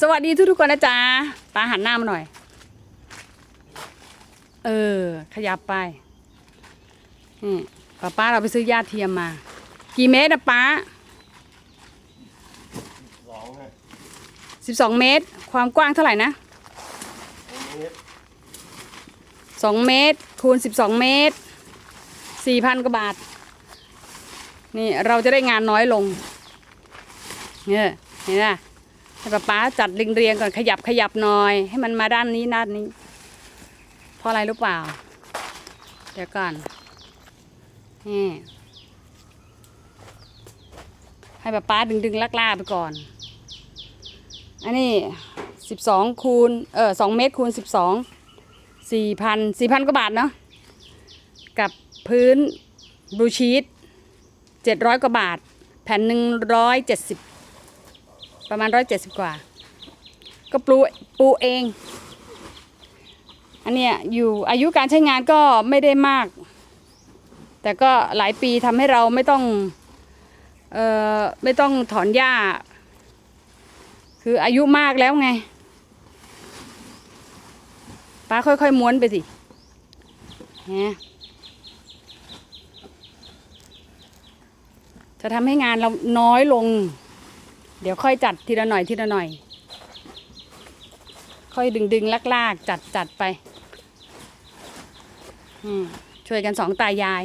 สวัสดีทุกทุกคนนะจ๊ะปาหันหน้ามาหน่อย เออ ขยับไปนี่ป้าป้าเราไปซื้อหญ้าเทียมมา กี่เมตรนะป้าสองฮะสิบสองเมตร ความกว้างเท่าไหร่นะตรสองเมตร คูณสิบสองเมตรสี่พันกว่าบาท นี่เราจะได้งานน้อยลงเนี่ยเห็นไหม ให้ป้าป้าจัดเรียงๆก่อนขยับขยับหน่อย ให้มันมาด้านนี้ด้านนี้ เพราะอะไรรู้เปล่า เดี๋ยวก่อนนี่ให้ป้าป้าดึงดึงๆลากๆไปก่อน อันนี้สิบสองคูณเออสองเมตรคูณสิบสองสี่พันสี่พันกว่าบาทเนาะกับพื้นบลูชีตเจ็ดร้อยกว่าบาท แผ่นหนึ่งร้อยเจ็ดสิบ ประมาณร้อยเจ็ดสิบกว่า ก็ปลูปูเอง อันเนี้ยอยู่อายุการใช้งานก็ไม่ได้มาก แต่ก็หลายปีทำให้เราไม่ต้องเอ่อไม่ต้องถอนหญ้า คืออายุมากแล้วไงป้าค่อยๆม้วนไปสิฮะจะทำให้งานเราน้อยลง เดี๋ยวค่อยจัดทีละหน่อยทีละหน่อย ค่อยดึงดึงลากลากจัดจัดไป อืมช่วยกันสองตายาย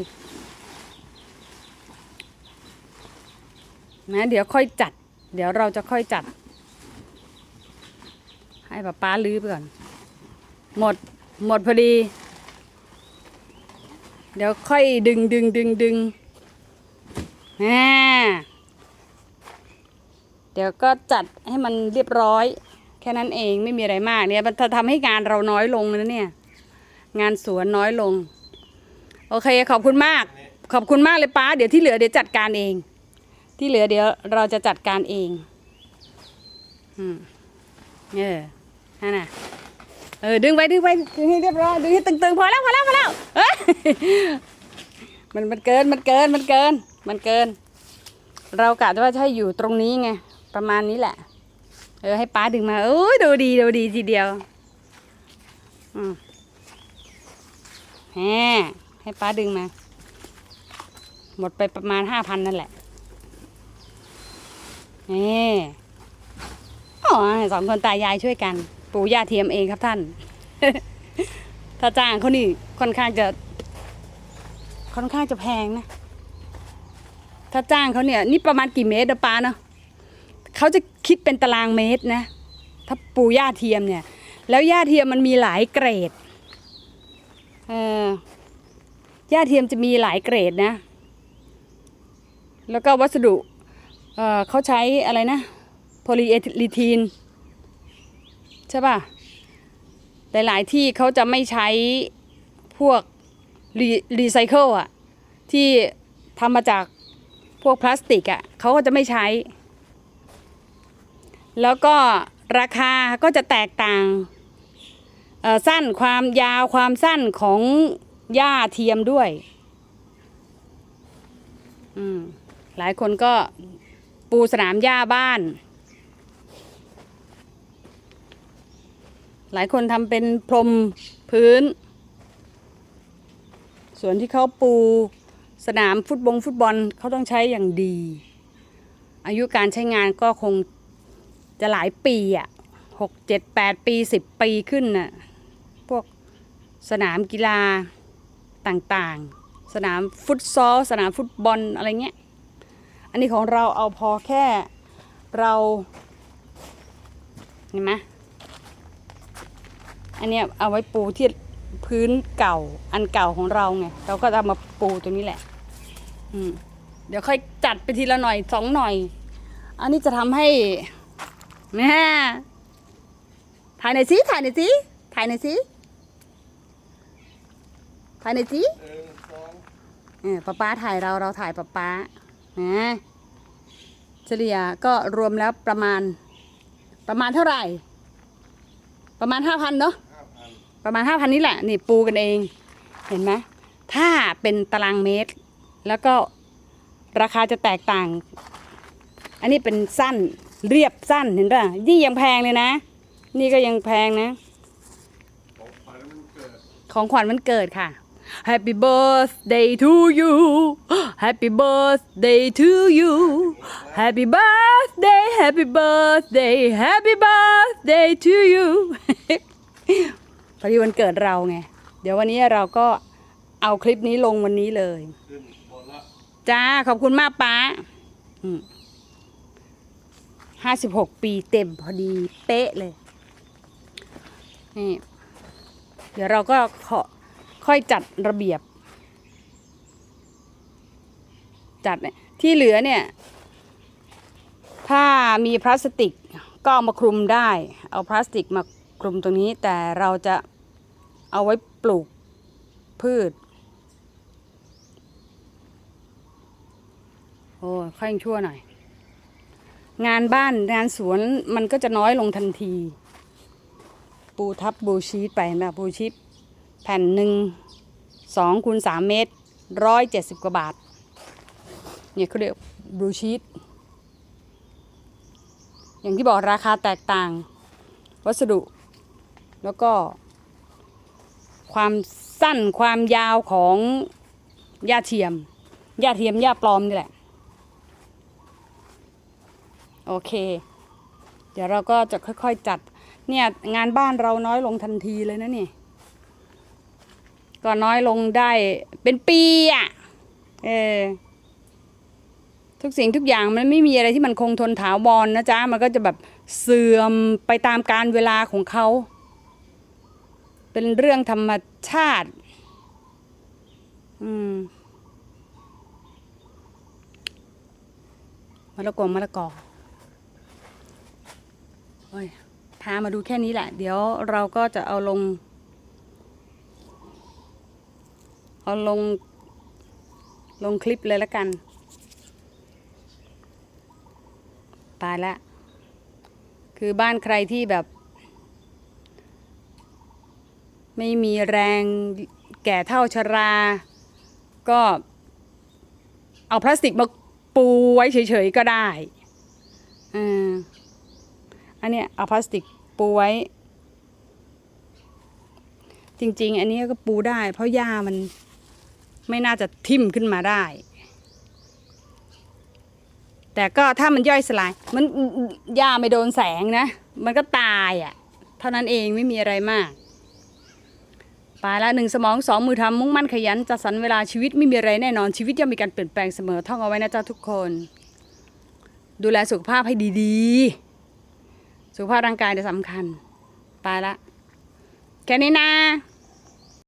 นะเดี๋ยวค่อยจัด เดี๋ยวเราจะค่อยจัด ให้ป้าป้าลื้อไปก่อน หมดหมดพอดี เดี๋ยวค่อยดึงดึงดึงดึงอ่า เดี๋ยวก็จัดให้มันเรียบร้อย แค่นั้นเองไม่มีอะไรมากเนี่ยมันจะทำให้งานเราน้อยลงนะเนี่ย งานสวนน้อยลง โอเคขอบคุณมาก ขอบคุณมากเลยป้า เดี๋ยวที่เหลือเดี๋ยวจัดการเอง ที่เหลือเดี๋ยวเราจะจัดการเอง อืมเออนั่นน่ะเออดึงไปดึงไปดึงให้เรียบร้อยดึงให้ตึงๆพอแล้วพอแล้วพอแล้วเอ้ยมันมันเกินมันเกินมันเกิน มันเกิน เรากะว่าจะให้อยู่ตรงนี้ไง ประมาณนี้แหละ เออให้ป้าดึงมาโอ้ยดูดีดูดีทีเดียว อืมแหมให้ป้าดึงมา หมดไปประมาณห้าพันนั่นแหละนี่อ๋อสองคนตายายช่วยกันปลูกหญ้าเทียมเองครับท่าน ถ้าจ้างเขานี่ค่อนข้างจะ ค่อนข้างจะแพงนะ ถ้าจ้างเขาเนี่ย นี่ประมาณกี่เมตรนะป้าเนาะ เขาจะคิดเป็นตารางเมตรนะ ถ้าปูหญ้าเทียมเนี่ย แล้วหญ้าเทียมมันมีหลายเกรดเออหญ้าเทียมจะมีหลายเกรดนะ แล้วก็วัสดุเออเขาใช้อะไรนะโพลีเอทิลีนใช่ป่ะ หลาย ๆ ที่เขาจะไม่ใช้พวกรีรีไซเคิลอะที่ทำมาจากพวกพลาสติกอะเขาก็จะไม่ใช้ แล้วก็ราคาก็จะแตกต่างสั้นความยาวความสั้นของหญ้าเทียมด้วย หลายคนก็ปูสนามหญ้าบ้าน หลายคนทำเป็นพรมพื้น ส่วนที่เขาปูสนามฟุตบงฟุตบอลเขาต้องใช้อย่างดี อายุการใช้งานก็คง จะหลายปีอะหกเจ็ดแปดปีสิบปีขึ้นน่ะพวกสนามกีฬาต่างๆ สนามฟุตซอล สนามฟุตบอลอะไรเงี้ย อันนี้ของเราเอาพอแค่เราเห็นไหมอันนี้เอาไว้ปูที่พื้นเก่าอันเก่าของเราไง เราก็จะมาปูตรงนี้แหละ อืม เดี๋ยวค่อยจัดไปทีละหน่อยสองหน่อย อันนี้จะทำให้ แม่ถ่ายหน่อยสิถ่ายหน่อยสิถ่ายหน่อยสิถ่ายหน่อยสิหนึ่งสองเออป้าป้าถ่ายเราเราถ่ายป้าป้านะเฉลี่ยก็รวมแล้วประมาณ ประมาณเท่าไหร่ ประมาณห้าพันเนาะประมาณห้าพันนี่แหละ นี่ปูกันเอง เห็นไหมถ้าเป็นตารางเมตร แล้วก็ราคาจะแตกต่าง อันนี้เป็นสั้น เรียบสั้นเห็นป่ะนี่ยังแพงเลยนะ นี่ก็ยังแพงนะ ของขวัญมันเกิดของขวัญวันเกิดค่ะ Happy birthday to you Happy birthday to you Happy birthday Happy birthday Happy birthday to you พอดีวันเกิดเราไง เดี๋ยววันนี้เราก็เอาคลิปนี้ลงวันนี้เลย จ้า ขอบคุณมากป้า ห้าสิบหกปีเต็มพอดีเป๊ะเลย นี่ เดี๋ยวเราก็ขอค่อยจัดระเบียบ จัดเนี่ยที่เหลือเนี่ย ถ้ามีพลาสติกก็เอามาคลุมได้ เอาพลาสติกมาคลุมตรงนี้ แต่เราจะเอาไว้ปลูกพืช โอ้ค่อยยังชั่วหน่อย งานบ้านงานสวนมันก็จะน้อยลงทันที ปูทับบูชีตไปนะบูชีตแผ่นหนึ่งสองคูณสามเมตรร้อยเจ็ดสิบกว่าบาท เนี่ยเขาเรียกบูชีตอย่างที่บอกราคาแตกต่าง วัสดุ แล้วก็ ความสั้นความยาวของหญ้าเทียมหญ้าเทียมหญ้าปลอมนี่แหละ โอเค เดี๋ยวเราก็จะค่อยๆจัด เนี่ยงานบ้านเราน้อยลงทันทีเลยนะนี่ ก็น้อยลงได้เป็นปีอะ เออทุกสิ่งทุกอย่างมันไม่มีอะไรที่มันคงทนถาวรนนะจ๊ะ มันก็จะแบบเสื่อมไปตามการเวลาของเขา เป็นเรื่องธรรมชาติ อืมมะละกอมะละกอ โอ้ยพามาดูแค่นี้แหละ เดี๋ยวเราก็จะเอาลง เอาลง ลงคลิปเลยละกัน ตายละ คือบ้านใครที่แบบ ไม่มีแรงแก่เท่าชรา ก็เอาพลาสติกมาปูไว้เฉยๆก็ได้อ่า อันเนี้ยเอาพลาสติกปูไว้ จริง ๆ อันนี้ก็ปูได้ เพราะหญ้ามันไม่น่าจะทิ่มขึ้นมาได้ แต่ก็ถ้ามันย่อยสลาย มันหญ้าไม่โดนแสงนะ มันก็ตายอะ่ะ เท่านั้นเองไม่มีอะไรมากไปละหนึ่งสมองสองมือทำมุ่งมั่นขยันจัดสรรเวลาชีวิตไม่มีอะไรแน่นอนชีวิตย่อมมีการเปลี่ยนแปลงเสมอท่องเอาไว้นะจ๊ะทุกคน ดูแลสุขภาพให้ดี ๆ สุขภาพร่างกายจะสำคัญ ไปละ แค่นี้นะ